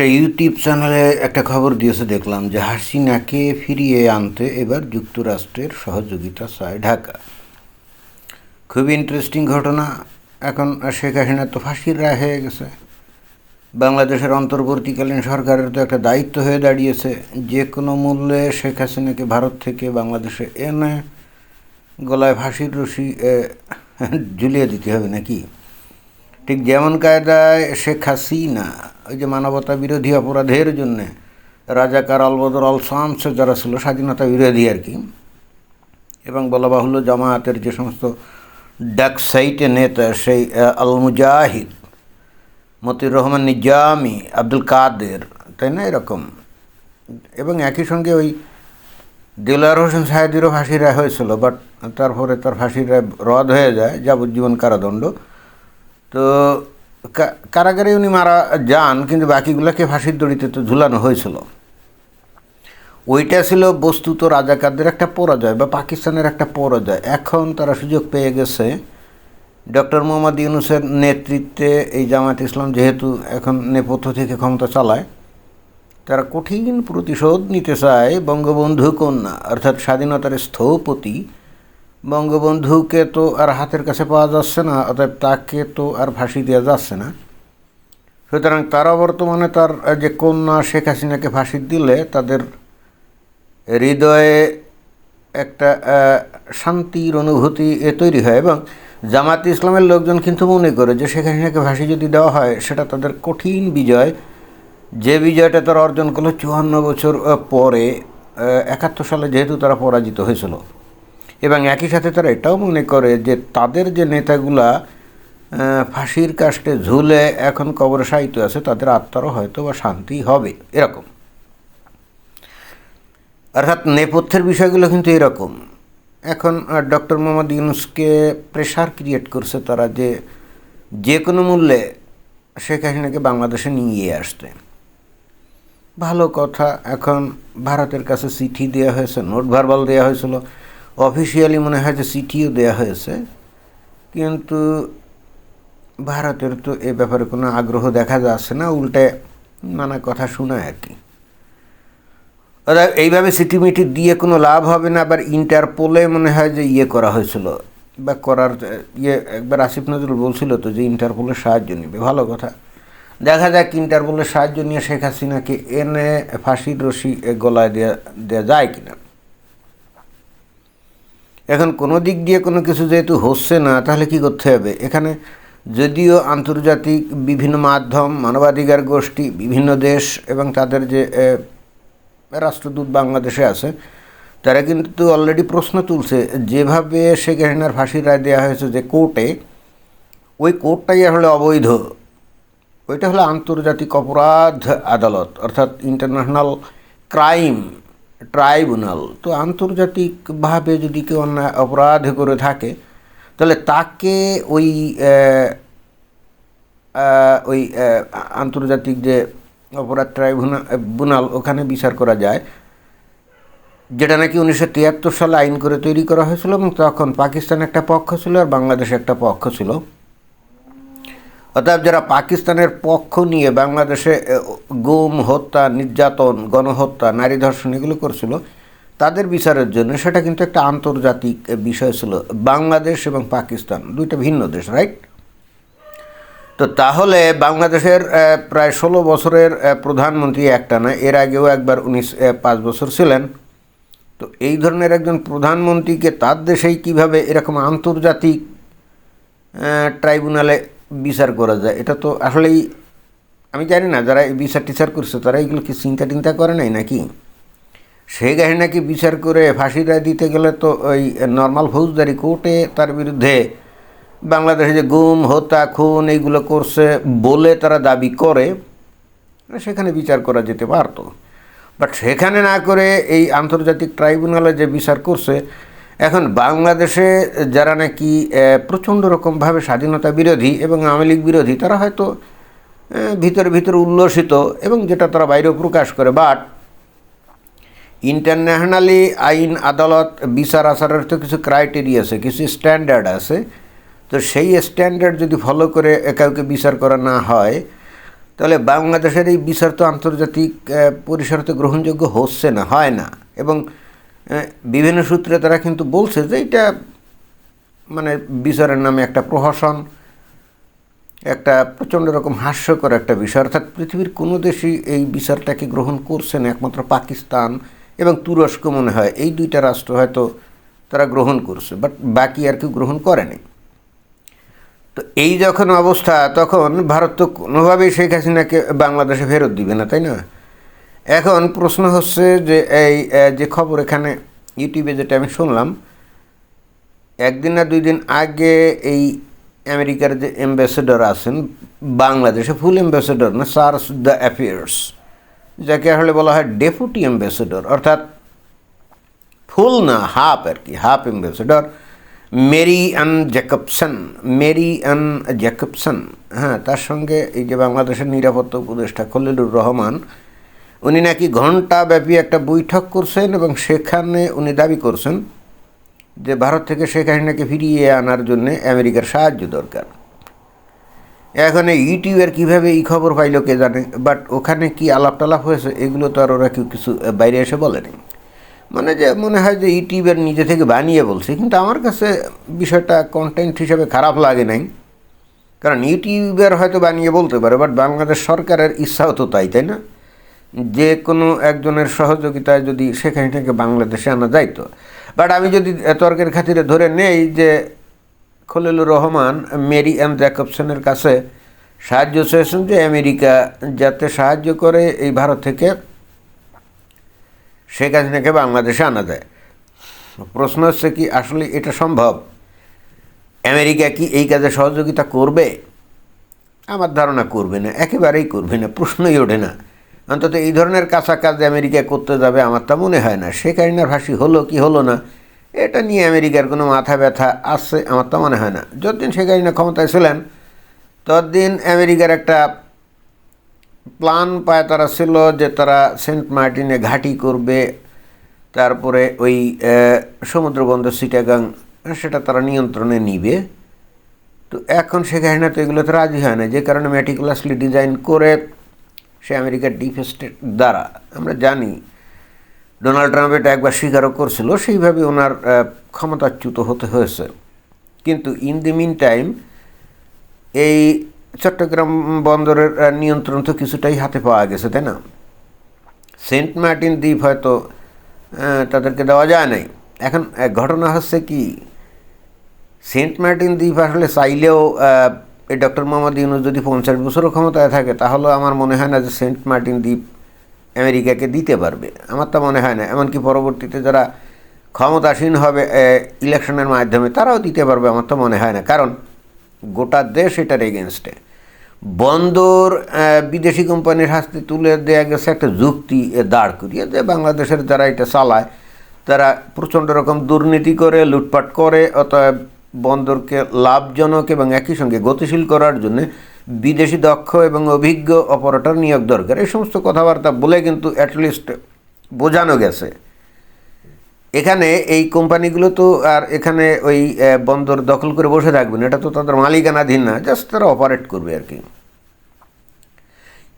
একটা ইউটিউব চ্যানেলে একটা খবর দিয়েছে, দেখলাম যে হাসিনাকে ফিরিয়ে আনতে এবার যুক্তরাষ্ট্রের সহযোগিতা চায় ঢাকা। খুবই ইন্টারেস্টিং ঘটনা। এখন শেখ হাসিনা তো ফাঁসির রায় হয়ে গেছে। বাংলাদেশের অন্তর্বর্তীকালীন সরকারের তো একটা দায়িত্ব হয়ে দাঁড়িয়েছে। যে কোনো মূল্যে শেখ হাসিনাকে ভারত থেকে বাংলাদেশে এনে গলায় ফাঁসির রশি ঝুলিয়ে দিতে হবে নাকি? ঠিক যেমন কায়দায় শেখ হাসিনা ওই যে মানবতা বিরোধী অপরাধের জন্যে রাজাকার অলবদর অল শামস যারা ছিল, স্বাধীনতা বিরোধী আর কি, এবং বলা বাহুল্য জামায়াতের যে সমস্ত ডাক সাইটে নেতা সেই আল মুজাহিদ মতিউর রহমান নিজামি, আব্দুল কাদের, তাই না এরকম? এবং একই সঙ্গে ওই দিলার হোসেন সাহেদিরও ফাঁসির রায় হয়েছিল বাট তারপরে তার ফাঁসির রায় রদ হয়ে যায়, যাবজ্জীবন কারাদণ্ড। তো কারাগারে উনি মারা যান, কিন্তু বাকিগুলোকে ফাঁসির দড়িতে তো ঝুলানো হয়েছিল। ওইটা ছিল বস্তুত রাজাকারদের একটা পরাজয় বা পাকিস্তানের একটা পরাজয়। এখন তারা সুযোগ পেয়ে গেছে। ডক্টর মোহাম্মদ ইউনুসের নেতৃত্বে এই জামাত ইসলাম যেহেতু এখন নেপথ্য থেকে ক্ষমতা চালায়, তারা কঠিন প্রতিশোধ নিতে চায় বঙ্গবন্ধু কন্যা, অর্থাৎ স্বাধীনতার স্থপতি বঙ্গবন্ধুকে তো আর হাতের কাছে পাওয়া যাচ্ছে না, অতএব তাকে তো আর ফাঁসি দেওয়া যাচ্ছে না। সুতরাং তারা বর্তমানে তার যে কন্যা শেখ হাসিনাকে ফাঁসি দিলে তাদের হৃদয়ে একটা শান্তির অনুভূতি তৈরি হয় এবং জামাত ইসলামের লোকজন কিন্তু মনে করে যে শেখ হাসিনাকে ফাঁসি যদি দেওয়া হয়, সেটা তাদের কঠিন বিজয়। যে বিজয়টা তারা অর্জন করল চুয়ান্ন বছর পরে একাত্তর সালে যেহেতু তারা পরাজিত হয়েছিল। এবং একই সাথে তারা এটাও মনে করে যে তাদের যে নেতাগুলা ফাঁসির কাষ্টে ঝুলে এখন কবরে সাহিত্য আছে, তাদের আত্মারও হয়তো বা শান্তি হবে, এরকম। অর্থাৎ নেপথ্যের বিষয়গুলো কিন্তু এরকম। এখন ডক্টর মোহাম্মদ ইউনুসকে প্রেশার ক্রিয়েট করছে তারা যে যে কোনো মূল্যে শেখ হাসিনাকে বাংলাদেশে নিয়ে আসতে। ভালো কথা, এখন ভারতের কাছে চিঠি দেওয়া হয়েছে, নোট ভারবাল দেওয়া হয়েছিল। অফিসিয়ালি মনে হয় যে চিঠিও দেওয়া হয়েছে, কিন্তু ভারতের তো এ ব্যাপারে কোনো আগ্রহ দেখা যাচ্ছে না, উল্টে নানা কথা শোনায় আর কি অর্থাৎ এইভাবে সিটিমিটি দিয়ে কোনো লাভ হবে না, আবার ইন্টারপোলে মনে হয় যে ইয়ে করা হয়েছিল, বা করার ইয়ে একবার আসিফ নজরুল বলছিল তো যে ইন্টারপোলের সাহায্য নেবে, ভালো কথা। দেখা যাক ইন্টারপোলের সাহায্য নিয়ে শেখ হাসিনাকে এনে ফাঁসির রশি গলায় দেওয়া দেওয়া যায় কিনা। এখন কোনো দিক দিয়ে কোনো কিছু যেহেতু হচ্ছে না, তাহলে কি করতে হবে? এখানে যদিও আন্তর্জাতিক বিভিন্ন মাধ্যম, মানবাধিকার গোষ্ঠী, বিভিন্ন দেশ এবং তাদের যে রাষ্ট্রদূত বাংলাদেশে আছে, তারা কিন্তু অলরেডি প্রশ্ন তুলছে যেভাবে শেখ হাসিনার ফাঁসির রায় দেওয়া হয়েছে যে কোর্টে, ওই কোর্টটাই আসলে অবৈধ। ওইটা হলো আন্তর্জাতিক অপরাধ আদালত, অর্থাৎ ইন্টারন্যাশনাল ক্রাইম ট্রাইব্যুনাল। তো আন্তর্জাতিকভাবে যদি কেউ অন্যায় অপরাধ করে থাকে, তাহলে তাকে ওই ওই আন্তর্জাতিক যে অপরাধ ট্রাইব্যুনাল, ওখানে বিচার করা যায়, যেটা নাকি উনিশশো তিয়াত্তর সালে আইন করে তৈরি করা হয়েছিল এবং তখন পাকিস্তান একটা পক্ষ ছিল আর বাংলাদেশ একটা পক্ষ ছিল। অতএব যারা পাকিস্তানের পক্ষ নিয়ে বাংলাদেশে গুম, হত্যা, নির্যাতন, গণহত্যা, নারী ধর্ষণ এগুলো করছিল, তাদের বিচারের জন্য সেটা কিন্তু একটা আন্তর্জাতিক বিষয় ছিল। বাংলাদেশ এবং পাকিস্তান দুইটা ভিন্ন দেশ রাইট তো তাহলে বাংলাদেশের প্রায় ষোলো বছরের প্রধানমন্ত্রী একটা না, এর আগেও একবার উনিশ পাঁচ বছর ছিলেন। তো এই ধরনের একজন প্রধানমন্ত্রীকে তার দেশেই কীভাবে এরকম আন্তর্জাতিক ট্রাইব্যুনালে বিচার করা যায়। এটা তো আসলেই, আমি জানি না, যারা এই বিচার টিচার করছে, তারা এগুলো কি চিন্তা টিন্তা করে নাই নাকি? সে সেই নাকি বিচার করে ফাঁসি রায় দিতে গেলে তো ওই নর্মাল ফৌজদারি কোর্টে তার বিরুদ্ধে বাংলাদেশে যে গুম, হত্যা, খুন এইগুলো করছে বলে তারা দাবি করে, সেখানে বিচার করা যেতে পারতো। বাট সেখানে না করে এই আন্তর্জাতিক ট্রাইব্যুনালে যে বিচার করছে এখন বাংলাদেশে যারা নাকি প্রচণ্ড রকমভাবে স্বাধীনতা বিরোধী এবং আওয়ামী লীগ বিরোধী তারা হয়তো ভিতরে ভিতরে উল্লসিত এবং যেটা তারা বাইরেও প্রকাশ করে। বাট ইন্টারন্যাশনালি আইন আদালত বিচার আচারের তো কিছু ক্রাইটেরিয়া আছে কিছু স্ট্যান্ডার্ড আছে। তো সেই স্ট্যান্ডার্ড যদি ফলো করে কাউকে বিচার করা না হয় তাহলে বাংলাদেশের এই বিচার তো আন্তর্জাতিক আহ, পরিসরতে গ্রহণযোগ্য হচ্ছে না হয় না। এবং বিভিন্ন সূত্রে তারা কিন্তু বলছে যে এটা মানে বিচারের নামে একটা প্রহসন, একটা প্রচণ্ড রকম হাস্যকর একটা বিষয়। অর্থাৎ পৃথিবীর কোনো দেশই এই বিচারটাকে গ্রহণ করছে না, একমাত্র পাকিস্তান এবং তুরস্ক মনে হয়। এই দুইটা রাষ্ট্র হয়তো তারা গ্রহণ করছে, বাট বাকি আর কেউ গ্রহণ করেনি তো এই যখন অবস্থা, তখন ভারত তো কোনোভাবেই শেখ হাসিনাকে বাংলাদেশে ফেরত দিবে না, তাই না? এখন প্রশ্ন হচ্ছে যে এই যে খবর এখানে ইউটিউবে যেটা আমি শুনলাম, একদিন না দুই দিন আগে এই আমেরিকার যে অ্যাম্বাসেডর আছেন, বাংলাদেশে ফুল অ্যাম্বাসেডর না সার্স দ্য অ্যাফেয়ার্স যাকে আসলে বলা হয় ডেপুটি অ্যাম্বাসেডর অর্থাৎ ফুল না হাফ আর কি half ambassador Mary Ann Jacobson Mary Ann Jacobson হ্যাঁ তার সঙ্গে এই যে বাংলাদেশের নিরাপত্তা উপদেষ্টা খলিলুর রহমান উনি নাকি ঘণ্টাব্যাপী একটা বৈঠক করছেন এবং সেখানে উনি দাবি করছেন যে ভারত থেকে শেখ হাসিনাকে ফিরিয়ে আনার জন্য আমেরিকার সাহায্য দরকার। এখন ইউটিউবের কীভাবে এই খবর পাইল কে জানে বাট ওখানে কি আলাপ টালাপ হয়েছে এগুলো তো আর ওরা কেউ কিছু বাইরে এসে বলেনি। মানে যে মনে হয় যে ইউটিউবের নিজে থেকে বানিয়ে বলছে, কিন্তু আমার কাছে বিষয়টা কন্টেন্ট হিসেবে খারাপ লাগে নাই। কারণ ইউটিউবের হয়তো বানিয়ে বলতে পারে বাট বাংলাদেশ সরকারের ইচ্ছাও তো তাই তাই না? যে কোনো একজনের সহযোগিতায় যদি সেখানে হাসিনাকে বাংলাদেশে আনা যাইতো বাট আমি যদি তর্কের খাতিরে ধরে নেই যে খলিলুর রহমান, মেরি অ্যান্ড জ্যাকবসনের কাছে সাহায্য চেয়েছেন যে আমেরিকা যাতে সাহায্য করে এই ভারত থেকে শেখ হাসিনাকে বাংলাদেশে আনা যায়। প্রশ্ন হচ্ছে কি, আসলে এটা সম্ভব? আমেরিকা কি এই কাজে সহযোগিতা করবে? আমার ধারণা করবে না, একেবারেই করবে না, প্রশ্নই ওঠে না। অন্তত এই ধরনের কাঁচা কাজ আমেরিকা করতে যাবে, আমার তা মনে হয় না। শেখ হাসিনার ফাঁসি হলো কি হলো না, এটা নিয়ে আমেরিকার কোনো মাথা ব্যথা আসছে আমার তা মনে হয় না। যতদিন শেখ হাসিনা ক্ষমতায় ছিলেন, ততদিন আমেরিকার একটা প্ল্যান পায় তারা ছিল যে তারা সেন্ট মার্টিনে ঘাঁটি করবে, তারপরে ওই সমুদ্রবন্দর সিটাগাং সেটা তারা নিয়ন্ত্রণে নিবে। তো এখন শেখ হাসিনা তো এগুলোতে রাজি হয় না, যে কারণে ম্যাটিকুলাসলি ডিজাইন করে সে আমেরিকার ডিপ স্টেট দ্বারা। আমরা জানি, ডোনাল্ড ট্রাম্প এটা একবার স্বীকারও করছিল সেইভাবে ওনার ক্ষমতাচ্যুত হতে হয়েছে। কিন্তু ইন দি মিন টাইম, এই চট্টগ্রাম বন্দরের নিয়ন্ত্রণ তো কিছুটাই হাতে পাওয়া গেছে, তাই না? সেন্ট মার্টিন দ্বীপ হয়তো তাদেরকে দেওয়া যায় নাই। এখন ঘটনা হচ্ছে কি, সেন্ট মার্টিন দ্বীপ আসলে চাইলেও এই ডক্টর মোহাম্মদ ইউনুস যদি পঞ্চাশ বছরও ক্ষমতায় থাকে, তাহলে আমার মনে হয় না যে সেন্ট মার্টিন দ্বীপ আমেরিকাকে দিতে পারবে। আমার তো মনে হয় না। এমনকি পরবর্তীতে যারা ক্ষমতাসীন হবে ইলেকশনের মাধ্যমে, তারাও দিতে পারবে আমার তো মনে হয় না। কারণ গোটা দেশ এটার এগেনস্টে বন্দর বিদেশি কোম্পানির হাতে তুলে দেওয়া গেছে একটা যুক্তি দাঁড় করিয়ে যে বাংলাদেশের যারা এটা চালায়, তারা প্রচণ্ড রকম দুর্নীতি করে, লুটপাট করে, অতএব বন্দরকে লাভজনক এবং একই সঙ্গে গতিশীল করার জন্য বিদেশি দক্ষ এবং অভিজ্ঞ অপারেটর নিয়োগ দরকার। এই সমস্ত কথাবার্তা বলে কিন্তু অ্যাটলিস্ট বোঝানো গেছে। এখানে এই কোম্পানিগুলো তো আর এখানে ওই বন্দর দখল করে বসে থাকবে না এটা তো তাদের মালিকানাধীন না জাস্ট তারা অপারেট করবে আর কি।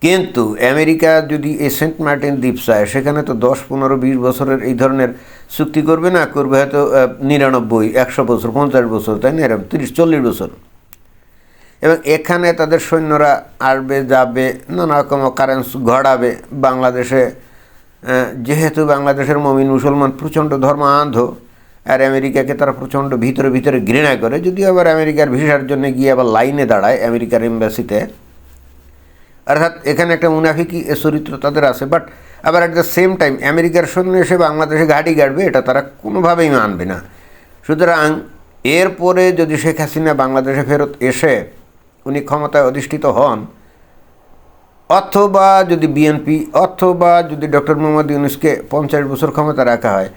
কিন্তু আমেরিকা যদি এই সেন্ট মার্টিন দ্বীপ চায়, সেখানে তো দশ, পনেরো, বিশ বছরের এই ধরনের চুক্তি করবে না, করবে হয়তো নিরানব্বই, একশো বছর, পঞ্চাশ বছর, তাই না? এরকম তিরিশ, চল্লিশ বছর। এবং এখানে তাদের সৈন্যরা আসবে, যাবে, নানা রকম কারেন্স ঘটাবে বাংলাদেশে। যেহেতু বাংলাদেশের মমিন মুসলমান প্রচণ্ড ধর্ম আন্ধ আর আমেরিকাকে তারা প্রচণ্ড ভিতরে ভিতরে ঘৃণা করে, যদিও আবার আমেরিকার ভিসার জন্য গিয়ে আবার লাইনে দাঁড়ায় আমেরিকার এম্বাসিতে। অর্থাৎ এখানে একটা মুনাফিকি চরিত্র তাদের আছে বাট আবার অ্যাট দ্য সেম টাইম আমেরিকার সৈন্য এসে বাংলাদেশে ঘাঁটি গাড়বে, এটা তারা কোনোভাবেই মানবে না। সুতরাং এরপরে যদি শেখ হাসিনা বাংলাদেশে ফেরত এসে উনি ক্ষমতায় অধিষ্ঠিত হন, অথবা যদি বিএনপি অথবা যদি ডক্টর মোহাম্মদ ইউনুসকে পঞ্চাশ বছর ক্ষমতা রাখা হয়,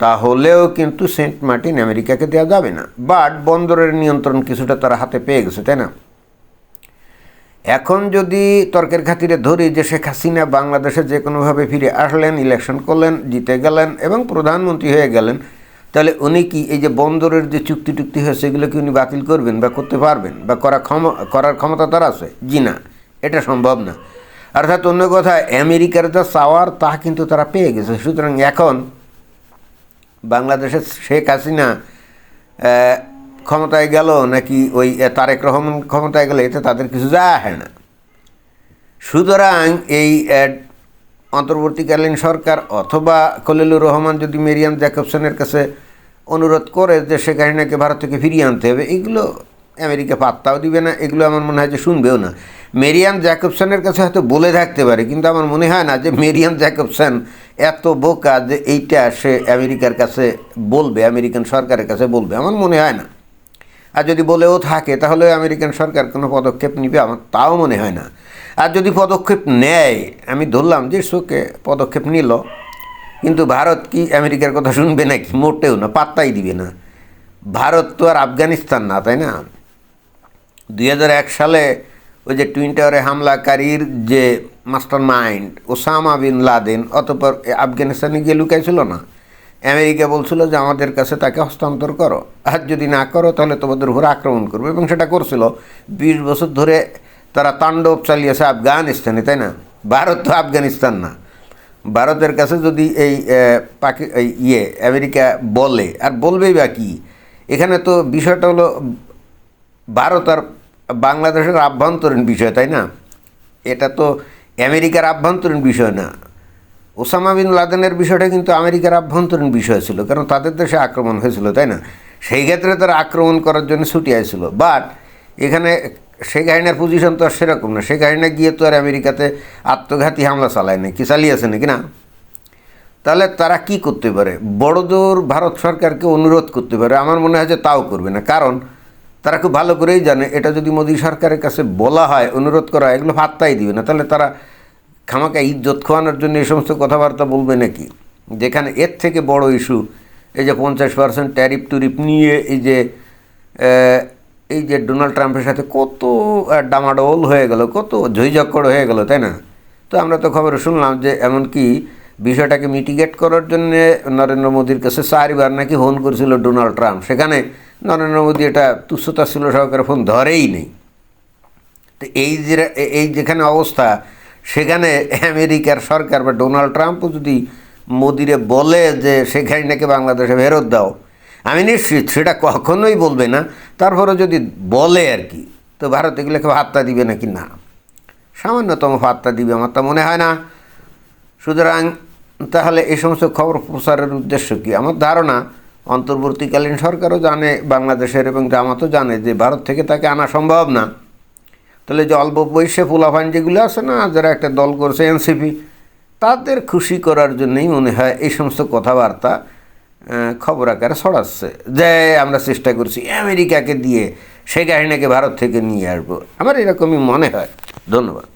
তাহলেও কিন্তু সেন্ট মার্টিন আমেরিকাকে দেওয়া যাবে না। বাট বন্দরের নিয়ন্ত্রণ কিছুটা তারা হাতে পেয়ে গেছে, তাই না? এখন যদি তর্কের খাতিরে ধরি যে শেখ হাসিনা বাংলাদেশে যে কোনোভাবে ফিরে আসলেন ইলেকশন করলেন, জিতে গেলেন এবং প্রধানমন্ত্রী হয়ে গেলেন, তাহলে উনি কি এই যে বন্দরের যে চুক্তি টুক্তি হয়েছে সেগুলো কি উনি বাতিল করবেন বা করতে পারবেন বা করা ক্ষম, করার ক্ষমতা তার আছে? জি না, এটা সম্ভব না। অর্থাৎ অন্য কথা আমেরিকার যা চাওয়ার, তা কিন্তু তারা পেয়ে গেছে। সুতরাং এখন বাংলাদেশের শেখ হাসিনা ক্ষমতায় গেল নাকি ওই তারেক রহমান ক্ষমতায় গেলে এতে তাদের কিছু যায় আসে না। সুতরাং এই অন্তর্বর্তীকালীন সরকার অথবা খলিলুর রহমান যদি মেরিয়াম জ্যাকবসনের কাছে অনুরোধ করে যে শেখ হাসিনাকে ভারত থেকে ফিরিয়ে আনতে হবে, এগুলো আমেরিকা পাত্তাও দিবে না, এগুলো আমার মনে হয় যে শুনবেও না। মেরিয়াম জ্যাকবসনের কাছে হয়তো বলে থাকতে পারে, কিন্তু আমার মনে হয় না যে মেরিয়াম জ্যাকবসন এত বোকা যে এইটা সে আমেরিকার কাছে বলবে, আমেরিকান সরকারের কাছে বলবে, আমার মনে হয় না। আর যদি বলেও থাকে, তাহলে আমেরিকান সরকার কোনো পদক্ষেপ নিবে আমার তাও মনে হয় না। আর যদি পদক্ষেপ নেয়, আমি ধরলাম যে শোকে পদক্ষেপ নিল, কিন্তু ভারত কি আমেরিকার কথা শুনবে নাকি? মোটেও না, পাত্তাই দিবে না। ভারত তো আর আফগানিস্তান না, তাই না? দুই হাজার এক সালে ওই যে টুইন টাওয়ারে হামলাকারীর যে master mind Osama bin Laden, অতপর আফগানিস্তানে গিয়ে লুকাইছিল না? আমেরিকা বলছিল যে, আমাদের কাছে তাকে হস্তান্তর করো। আর যদি না করো, তাহলে তোমাদের উপর আক্রমণ করবে। এবং সেটা করছিল। বিশ বছর ধরে তারা তাণ্ডব চালিয়েছে আফগানিস্তানে, তাই না? ভারত তো আফগানিস্তান না। ভারতের কাছে যদি এই পাকি ইয়ে আমেরিকা বলে, আর বলবেই বা কি? এখানে তো বিষয়টা হলো, ভারত আর বাংলাদেশের আভ্যন্তরীণ বিষয়, তাই না? এটা তো আমেরিকার আভ্যন্তরীণ বিষয় না। ওসামা বিন লাদেনের বিষয়টা কিন্তু আমেরিকার আভ্যন্তরীণ বিষয় ছিল, কারণ তাদের দেশে আক্রমণ হয়েছিল, তাই না? সেই ক্ষেত্রে তারা আক্রমণ করার জন্য ছুটি আসছিল বাট এখানে শেখ হাসিনার পজিশন তো আর সেরকম না। শেখ হাসিনা গিয়ে তো আর আমেরিকাতে আত্মঘাতী হামলা চালায় না কি চালিয়েছে নাকি না? তাহলে তারা কি করতে পারে? বড়জোর ভারত সরকারকে অনুরোধ করতে পারে। আমার মনে হয় যে তাও করবে না। কারণ তারা খুব ভালো করেই জানে, এটা যদি মোদী সরকারের কাছে বলা হয়, অনুরোধ করা হয়, এগুলো ভাত্তাই দিবে না। তাহলে তারা খামাকা ইজ্জত খোয়ানোর জন্য এই সমস্ত কথাবার্তা বলবে নাকি? যেখানে এর থেকে বড় ইস্যু এই যে পঞ্চাশ পার্সেন্ট ট্যারিফ টুরিফ নিয়ে এই যে এই যে ডোনাল্ড ট্রাম্পের সাথে কত ডামাডোল হয়ে গেল, কত ঝইঝক্কড় হয়ে গেল, তাই না? তো আমরা তো খবরে শুনলাম যে এমনকি বিষয়টাকে মিটিগেট করার জন্য নরেন্দ্র মোদীর কাছে চারবার নাকি ফোন করেছিল ডোনাল্ড ট্রাম্প। সেখানে নরেন্দ্র মোদী এটা তুচ্ছতা ছিল সহকারে ফোন ধরেই নেই। তো এই যে, এই যেখানে অবস্থা সেখানে আমেরিকার সরকার বা ডোনাল্ড ট্রাম্পও যদি মোদিরে বলে যে সেখানে নাকি বাংলাদেশে ফেরত দাও, আমি নিশ্চিত সেটা কখনোই বলবে না। তারপরে যদি বলে আর কি, তো ভারত এগুলোকে ভাত্তা দিবে নাকি না? সামান্যতম ভাত্তা দিবে আমার তা মনে হয় না। সুতরাং তাহলে এই সমস্ত খবর প্রচারের উদ্দেশ্য কি? আমার ধারণা, অন্তর্বর্তীকালীন সরকারও জানে, বাংলাদেশের এবং জামাতও জানে যে ভারত থেকে তাকে আনা সম্ভব না। তাহলে যে অল্প বয়সে ফুলাফান যেগুলো আছে না, যারা একটা দল করছে, এনসিপি, তাদের খুশি করার জন্যই মনে হয় এই সমস্ত কথাবার্তা খবর আকারে ছড়াচ্ছে। যে আমরা চেষ্টা করছি আমেরিকাকে দিয়ে সেই কাহিনীকে ভারত থেকে নিয়ে আসব। আমার এরকমই মনে হয়। ধন্যবাদ।